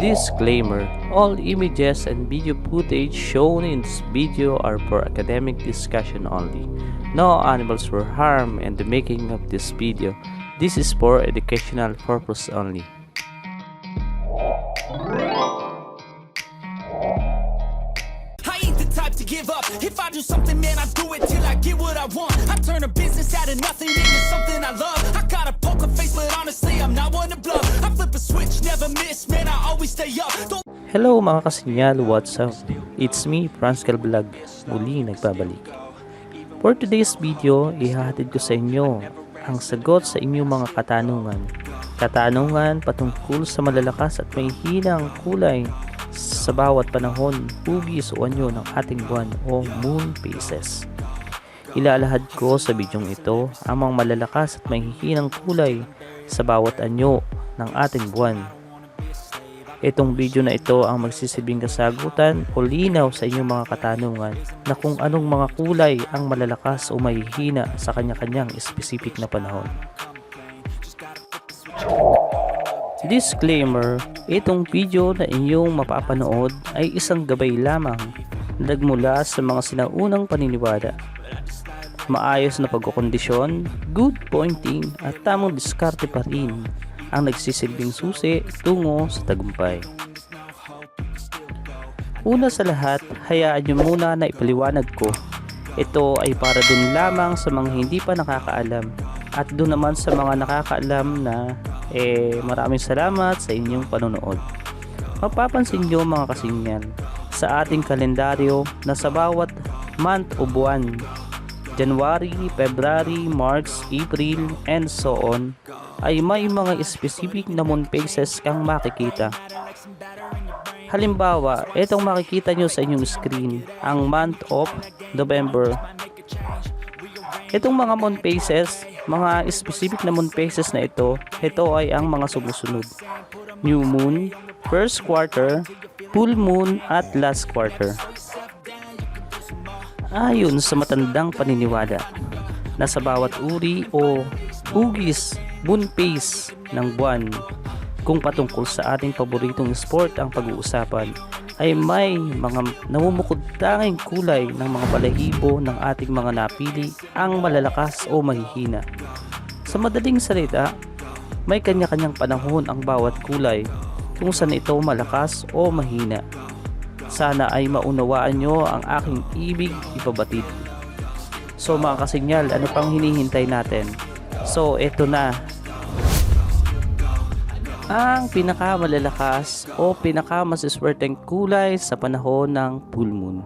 Disclaimer All images and video footage shown in this video are for academic discussion only. No animals were harmed in the making of this video. This is for educational purpose only. Give up. If I do something, man, I do it till I get what I want. I turn a business out of nothing into something I love. I got a poker face, but honestly, I'm not one to bluff. I flip a switch, never miss, man, I always stay up. Don't Hello mga kasinyal, what's up? It's me, Franskal Vlog, muli nagbabalik. For today's video, ihahatid ko sa inyo ang sagot sa inyong mga katanungan. Katanungan patungkol sa malalakas at may hinang kulay sa bawat panahon, hugis o anyo ng ating buwan o moon phases. Ilalahad ko sa bidyong ito ang mga malalakas at may hinang kulay sa bawat anyo ng ating buwan Itong video na ito ang magsisilbing kasagutan o linaw sa inyong mga katanungan na kung anong mga kulay ang malalakas o mahihina sa kanya-kanyang specific na panahon. Disclaimer, itong video na inyong mapapanood ay isang gabay lamang na nagmula sa mga sinaunang paniniwala. Maayos na pagkukondisyon, good pointing at tamang diskarte pa rin ang nagsisilbing susi tungo sa tagumpay. Una sa lahat, hayaan nyo muna na ipaliwanag ko. Ito ay para dun lamang sa mga hindi pa nakakaalam at dun naman sa mga nakakaalam na eh maraming salamat sa inyong panonood. Mapapansin nyo mga kasinyan sa ating kalendaryo na sa bawat month o buwan January, February, March, April, and so on ay may mga specific na moon phases kang makikita. Halimbawa, itong makikita nyo sa inyong screen, ang month of November. Itong mga moon phases, mga specific na moon phases na ito, ito ay ang mga sumusunod. New moon, first quarter, full moon, at last quarter. Ayon sa matandang paniniwala na sa bawat uri o hugis, moon phase ng buwan kung patungkol sa ating paboritong sport ang pag-uusapan ay may mga namumukod tanging kulay ng mga balahibo ng ating mga napili ang malalakas o mahihina. Sa madaling salita, may kanya-kanyang panahon ang bawat kulay kung saan ito malakas o mahina. Sana ay maunawaan nyo ang aking ibig ipabatid. So mga kasinyal, ano pang hinihintay natin? So eto na. Ang pinakamalalakas o pinakamasiswerteng kulay sa panahon ng full moon.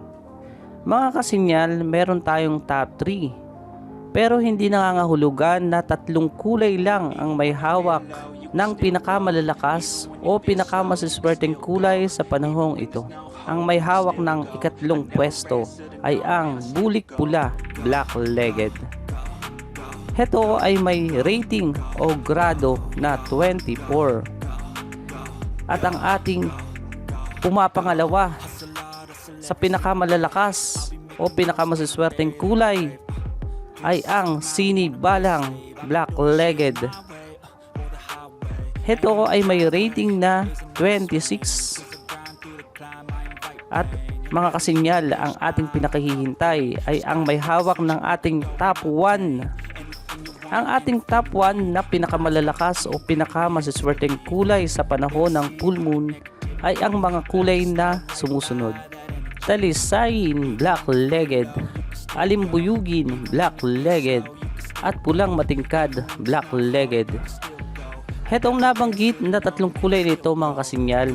Mga kasinyal, meron tayong top 3. Pero hindi nangangahulugan na tatlong kulay lang ang may hawak ng pinakamalalakas o pinakamasiswerteng kulay sa panahong ito. Ang may hawak ng ikatlong pwesto ay ang bulik pula black-legged. Heto ay may rating o grado na 24. At ang ating pumapangalawa sa pinakamalalakas o pinakamasiswerteng kulay ay ang sinibalang black-legged. Heto ay may rating na 26. At mga kasinyal, ang ating pinakahihintay ay ang may hawak ng ating top 1. Ang ating top 1 na pinakamalalakas o pinakamasiswerteng kulay sa panahon ng full moon ay ang mga kulay na sumusunod. Talisayin, black-legged, alimbuyugin, black-legged, at pulang matingkad, black-legged. Hetong nabanggit na tatlong kulay nito mga kasinyal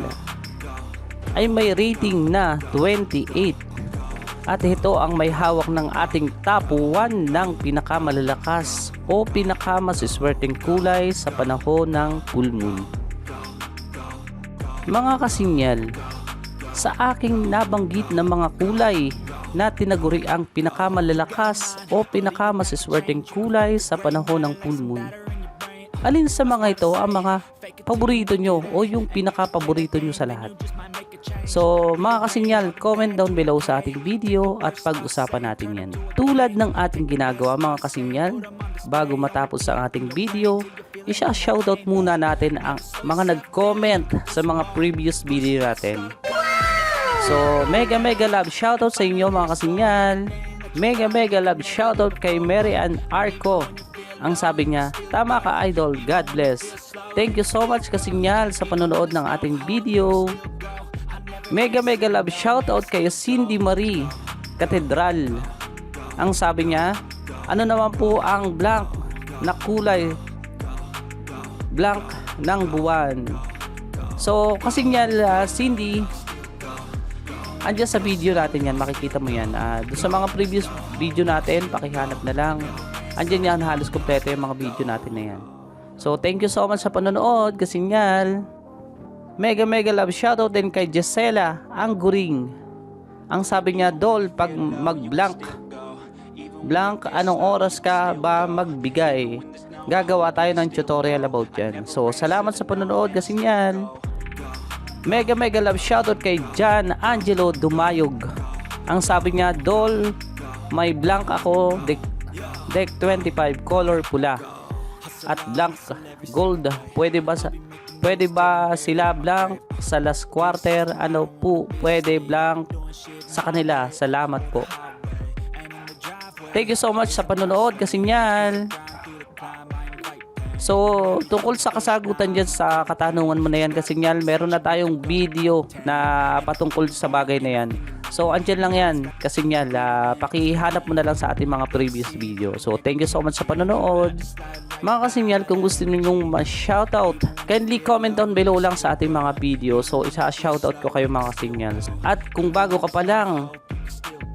ay may rating na 28 at ito ang may hawak ng ating top 1 ng pinakamalalakas o pinakamasiswerteng kulay sa panahon ng full moon. Mga kasinyal, sa aking nabanggit na mga kulay na tinaguri ang pinakamalalakas o pinakamasiswerteng kulay sa panahon ng full moon. Alin sa mga ito ang mga paborito nyo o yung pinaka-paborito nyo sa lahat? So, mga kasinyal, comment down below sa ating video at pag-usapan natin yan. Tulad ng ating ginagawa mga kasinyal, bago matapos ang ating video, isa shoutout muna natin ang mga nag-comment sa mga previous video natin. So, mega mega love shoutout sa inyo mga kasinyal. Mega mega love shoutout kay Mary Ann Arco. Ang sabi niya, tama ka idol, God bless. Thank you so much kasinyal sa panonood ng ating video. Mega mega love shoutout kay Cindy Marie Katedral. Ang sabi niya, ano naman po ang blank na kulay blank ng buwan. So, kasi nga uh, Cindy, andyan sa video natin yan, makikita mo yan. Uh, sa mga previous video natin, pakihanap na lang. Andyan yan, halos kompleto yung mga video natin na yan. So, thank you so much sa panonood, kasinyal. Mega mega love shoutout din kay Gisela Angguring. Ang sabi niya, Dol, pag mag-blank, blank, anong oras ka ba magbigay? Gagawa tayo ng tutorial about yan. So, salamat sa panonood kasi yan. Mega mega love shoutout kay John Angelo Dumayog. Ang sabi niya, Dol, may blank ako, deck, deck 25, color pula. At blank gold, pwede ba sa pwede ba sila blank sa last quarter? Ano po, pwede blank sa kanila. Salamat po. Thank you so much sa panonood kasi yan. So, tungkol sa kasagutan dyan sa katanungan mo na yan kasi yan, meron na tayong video na patungkol sa bagay na yan. So, andyan lang yan kasi yan, uh, pakihanap mo na lang sa ating mga previous video. So, thank you so much sa panonood. Mga kasinyal, kung gusto ninyong ma-shoutout, kindly comment down below lang sa ating mga video. So, isa-shoutout ko kayo mga kasinyal. At kung bago ka pa lang,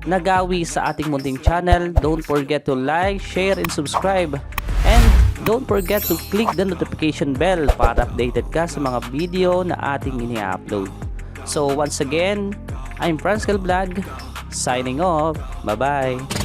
nagawi sa ating munting channel, don't forget to like, share, and subscribe. And don't forget to click the notification bell para updated ka sa mga video na ating ini-upload. So once again, I'm Franskel Vlog, signing off. Bye-bye.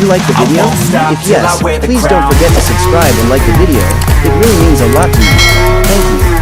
You like the video? If yes, please don't forget to subscribe and like the video. It really means a lot to me. Thank you.